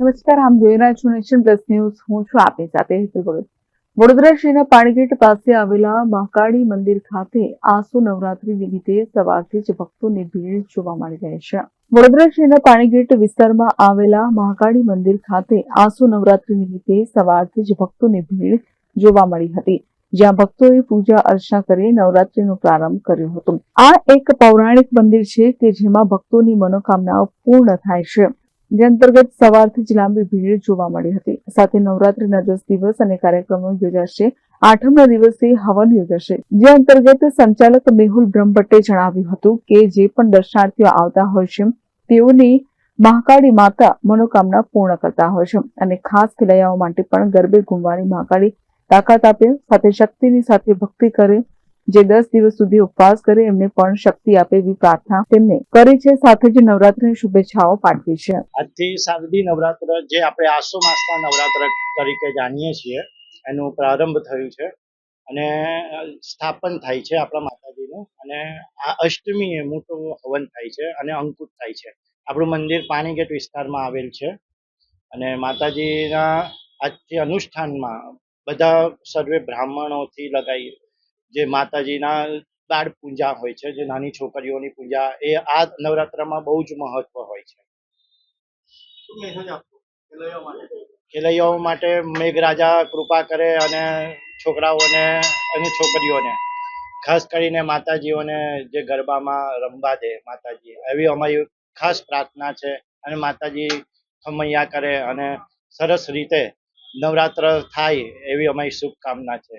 નમસ્કાર, આમ જોઈ રહ્યા છો નેશન પ્લસ ન્યૂઝ. હું છું આપની સાથે હેતલ ભગત. વડોદરા શહેરના પાણીગેટ પાસે આવેલા મહાકાળી મંદિર ખાતે આસો નવરાત્રી નિમિત્તે સવારથી જ ભક્તોની ભીડ જોવા મળી રહી છે. વડોદરા શહેરના પાણીગેટ વિસ્તારમાં આવેલા મહાકાળી મંદિર ખાતે આસો નવરાત્રી નિમિત્તે સવારથી જ ભક્તોની ભીડ જોવા મળી હતી. જ્યાં ભક્તોએ પૂજા અર્ચના કરી નવરાત્રીનો પ્રારંભ કર્યો હતો. આ એક પૌરાણિક મંદિર છે કે જેમાં ભક્તોની મનોકામનાઓ પૂર્ણ થાય છે. જે અંતર્ગત સવારથી જ લાંબી ભીડ જોવા મળી હતી. સાથે નવરાત્રીના દસ દિવસ અને કાર્યક્રમો યોજાશે. આઠમના દિવસે હવન યોજાશે. જે અંતર્ગત સંચાલક મેહુલ બ્રહ્મભટ્ટે જણાવ્યું હતું કે, જે પણ દર્શનાર્થીઓ આવતા હોય છે, તેઓની મહાકાળી માતા મનોકામના પૂર્ણ કરતા હોય છે અને ખાસ ખેલૈયાઓ માટે પણ ગરબે ઘૂમવાની મહાકાળી તાકાત આપે, સાથે શક્તિની સાથે ભક્તિ કરે જે દસ દિવસ સુધી ઉપવાસ કરે, એમને પણ શક્તિ આપે એવી પ્રાર્થના તેમને કરી છે. સાથે જ નવરાત્રીની શુભેચ્છાઓ પાઠવી છે આજથી શારદી નવરાત્ર જે આપણે આસો માસના નવરાત્ર તરીકે જાણીએ છીએ, એનું પ્રારંભ થયું છે અને સ્થાપન થાય છે આપણા માતાજીનું. અને આ અષ્ટમીએ મોટો હવન થાય છે અને અંકુટ થાય છે. આપણું મંદિર પાણીગેટ વિસ્તારમાં આવેલ છે અને માતાજીના આજથી અનુષ્ઠાનમાં બધા સર્વે બ્રાહ્મણોથી લગાવી જે માતાજીના બાળ પૂજા હોય છે જે નાની છોકરીઓની પૂજા એ આ નવરાત્રમાં બહુ જ મહત્વ હોય છે. ખેલૈયાઓ માટે. મેઘરાજા કૃપા કરે અને છોકરાઓને અને છોકરીઓને ખાસ કરીને માતાજીઓને જે ગરબામાં રમવા દે માતાજી એવી અમારી ખાસ પ્રાર્થના છે અને માતાજી ખમૈયા કરે અને સરસ રીતે નવરાત્ર થાય એવી અમારી શુભકામના છે.